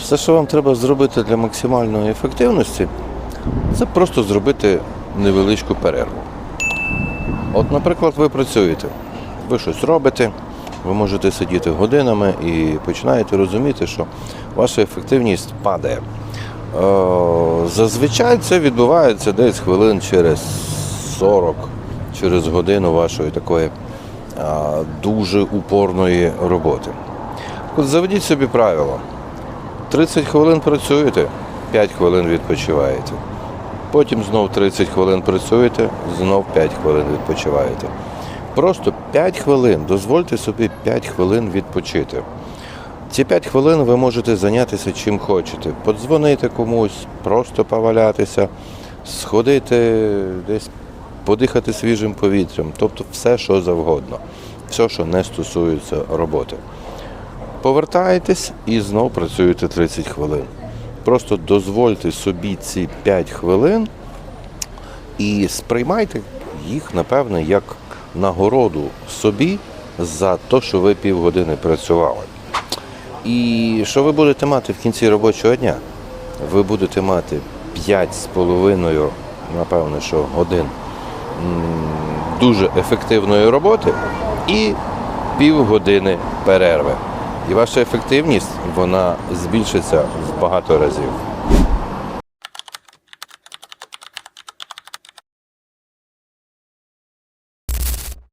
Все, що вам треба зробити для максимальної ефективності, це просто зробити невеличку перерву. От, наприклад, ви працюєте, ви щось робите, ви можете сидіти годинами і починаєте розуміти, що ваша ефективність падає. Е, Зазвичай це відбувається десь хвилин через 40, через годину вашої такої дуже упорної роботи. От заведіть собі правило. 30 хвилин працюєте, 5 хвилин відпочиваєте. Потім знов 30 хвилин працюєте, знов 5 хвилин відпочиваєте. Просто 5 хвилин, дозвольте собі 5 хвилин відпочити. Ці 5 хвилин ви можете зайнятися чим хочете. Подзвонити комусь, просто повалятися, сходити десь, подихати свіжим повітрям, тобто все, що завгодно, все, що не стосується роботи. Повертаєтесь і знов працюєте 30 хвилин. Просто дозвольте собі ці 5 хвилин і сприймайте їх, напевне, як нагороду собі за те, що ви півгодини працювали. І що ви будете мати в кінці робочого дня? Ви будете мати 5,5, напевне, що годин дуже ефективної роботи і півгодини перерви. І ваша ефективність вона збільшиться в багато разів.